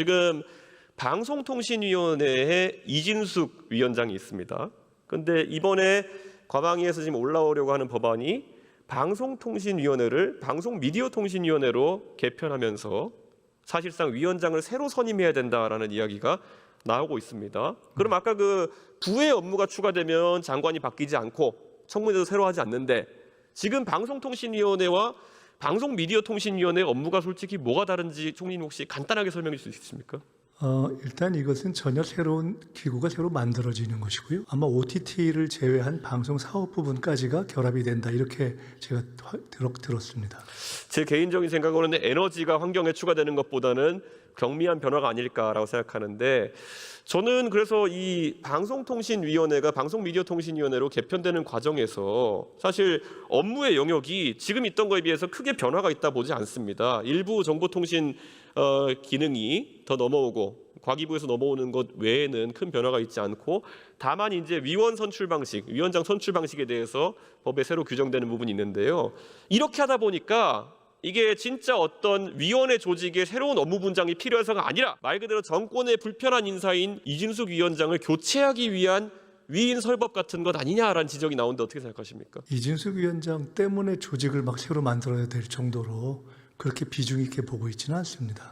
지금 방송통신위원회에 이진숙 위원장이 있습니다. 근데 이번에 과방위에서 지금 올라오려고 하는 법안이 방송통신위원회를 방송미디어통신위원회로 개편하면서 사실상 위원장을 새로 선임해야 된다라는 이야기가 나오고 있습니다. 그럼 아까 그 부의 업무가 추가되면 장관이 바뀌지 않고 청문회도 새로 하지 않는데 지금 방송통신위원회와 방송 미디어 통신위원회 업무가 솔직히 뭐가 다른지 총리님 혹시 간단하게 설명해 주실 수 있습니까? 어, 일단 이것은 전혀 새로운 기구가 새로 만들어지는 것이고요. 아마 OTT를 제외한 방송 사업 부분까지가 결합이 된다 이렇게 제가 들었습니다. 제 개인적인 생각으로는 에너지가 환경에 추가되는 것보다는 경미한 변화가 아닐까라고 생각하는데 저는 그래서 이 방송통신위원회가 방송미디어통신위원회로 개편되는 과정에서 사실 업무의 영역이 지금 있던 거에 비해서 크게 변화가 있다 보지 않습니다. 일부 정보통신 어, 기능이 더 넘어오고 과기부에서 넘어오는 것 외에는 큰 변화가 있지 않고 다만 이제 위원 선출 방식, 위원장 선출 방식에 대해서 법에 새로 규정되는 부분이 있는데요. 이렇게 하다 보니까 이게 진짜 어떤 위원회 조직의 새로운 업무 분장이 필요해서가 아니라 말 그대로 정권의 불편한 인사인 이진숙 위원장을 교체하기 위한 위인 설법 같은 것 아니냐라는 지적이 나오는데 어떻게 생각하십니까? 이진숙 위원장 때문에 조직을 막 새로 만들어야 될 정도로 그렇게 비중 있게 보고 있지는 않습니다.